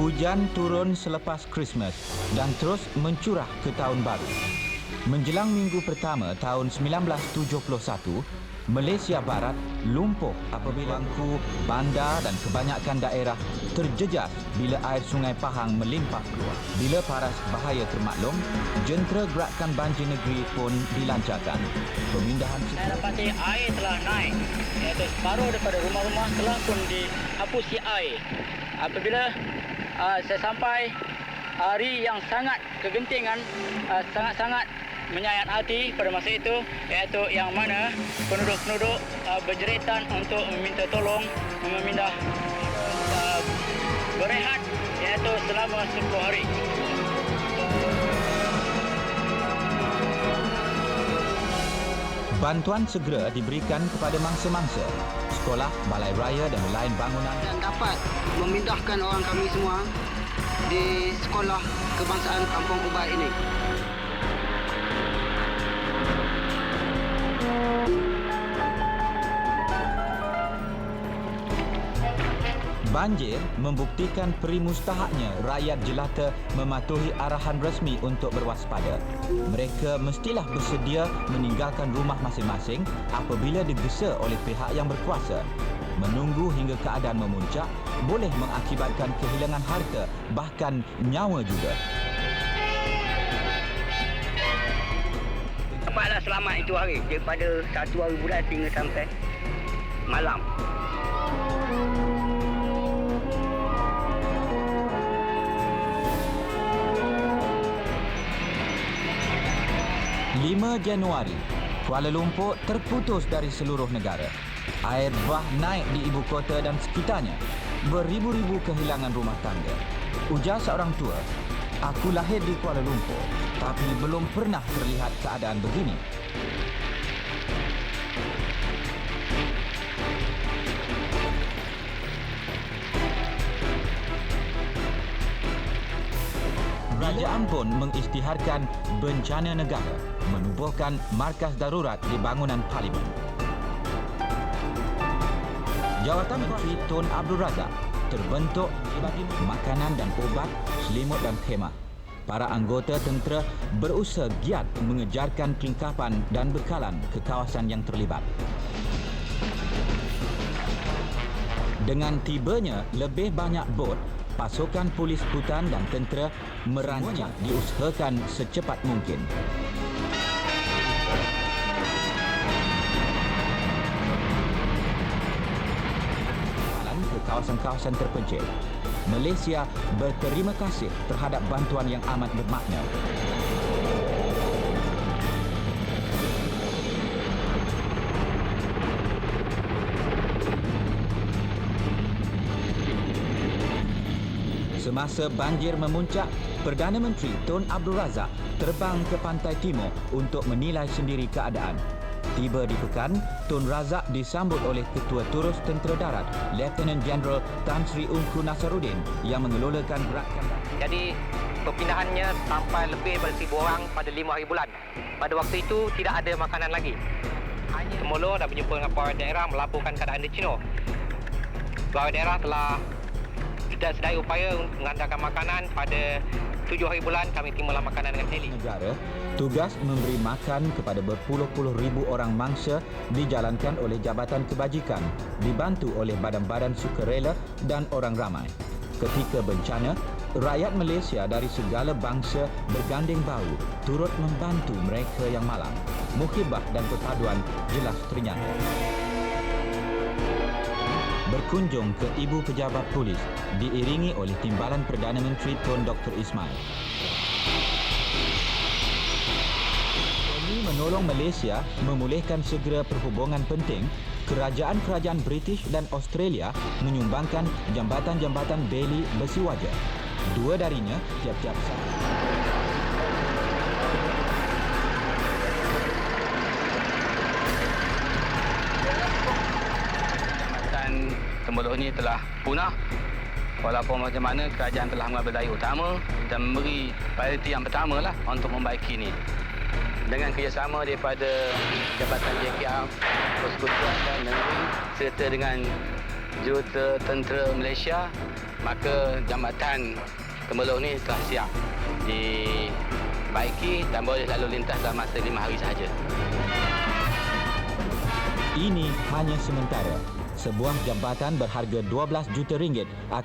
Hujan turun selepas Christmas dan terus mencurah ke tahun baru. Menjelang minggu pertama tahun 1971, Malaysia Barat lumpuh apabila bangku, bandar dan kebanyakan daerah terjejas bila air sungai Pahang melimpah keluar. Bila paras bahaya termaklum, jentera gerakan banjir negeri pun dilancarkan. Pemindahan Saya dapati air telah naik iaitu separuh daripada rumah-rumah telah pun dihapusi air. Apabila uh, saya sampai hari yang sangat kegentingan, uh, sangat-sangat menyayat hati pada masa itu iaitu yang mana penduduk-penduduk uh, berjeritan untuk meminta tolong memindah uh, berehat iaitu selama 10 hari. Bantuan segera diberikan kepada mangsa-mangsa, sekolah, balai raya dan lain bangunan dan dapat memindahkan orang kami semua di sekolah kebangsaan Kampung Ubat ini. Banjir membuktikan peri mustahaknya rakyat jelata mematuhi arahan resmi untuk berwaspada. Mereka mestilah bersedia meninggalkan rumah masing-masing apabila digesa oleh pihak yang berkuasa. Menunggu hingga keadaan memuncak boleh mengakibatkan kehilangan harta bahkan nyawa juga. Dapatlah selamat itu hari daripada satu hari bulan hingga sampai malam. 5 Januari, Kuala Lumpur terputus dari seluruh negara. Air bah naik di ibu kota dan sekitarnya. Beribu-ribu kehilangan rumah tangga. Ujar seorang tua, aku lahir di Kuala Lumpur tapi belum pernah terlihat keadaan begini. Kerajaan pun mengisytiharkan bencana negara menubuhkan markas darurat di bangunan parlimen. Jawatan Menteri Tun Abdul Razak terbentuk makanan dan ubat, selimut dan khemah. Para anggota tentera berusaha giat mengejarkan kelengkapan dan bekalan ke kawasan yang terlibat. Dengan tibanya lebih banyak bot, pasukan polis hutan dan tentera merancang diusahakan secepat mungkin. Jalan ke kawasan-kawasan terpencil. Malaysia berterima kasih terhadap bantuan yang amat bermakna. Semasa banjir memuncak, Perdana Menteri Tun Abdul Razak terbang ke pantai timur untuk menilai sendiri keadaan. Tiba di Pekan, Tun Razak disambut oleh Ketua Turus Tentera Darat, Lieutenant General Tan Sri Ungku Nasaruddin yang mengelolakan gerakan. Jadi perpindahannya sampai lebih daripada seribu orang pada lima hari bulan. Pada waktu itu tidak ada makanan lagi. Semula dah berjumpa dengan pegawai daerah melaporkan keadaan di Cino. Pegawai daerah telah sedang sedaya upaya untuk menghantarkan makanan pada tujuh hari bulan kami timbullah makanan dengan heli. negara, tugas memberi makan kepada berpuluh-puluh ribu orang mangsa dijalankan oleh Jabatan Kebajikan, dibantu oleh badan-badan sukarela dan orang ramai. Ketika bencana, rakyat Malaysia dari segala bangsa berganding bahu turut membantu mereka yang malang. Muhibah dan perpaduan jelas ternyata. Berkunjung ke Ibu Pejabat Polis diiringi oleh Timbalan Perdana Menteri Tun Dr. Ismail. Demi menolong Malaysia memulihkan segera perhubungan penting, kerajaan-kerajaan British dan Australia menyumbangkan jambatan-jambatan beli besi waja. Dua darinya tiap-tiap saat. Jambatan Tembuluh ini telah punah walaupun macam mana kerajaan telah mengambil daya utama dan memberi prioriti yang pertama lah untuk membaiki ini. Dengan kerjasama daripada Jabatan JKR, Persekutuan dan Negeri serta dengan juta tentera Malaysia, maka jambatan Temerloh ni telah siap dibaiki dan boleh lalu lintas dalam masa lima hari sahaja. Ini hanya sementara. Sebuah jambatan berharga 12 juta ringgit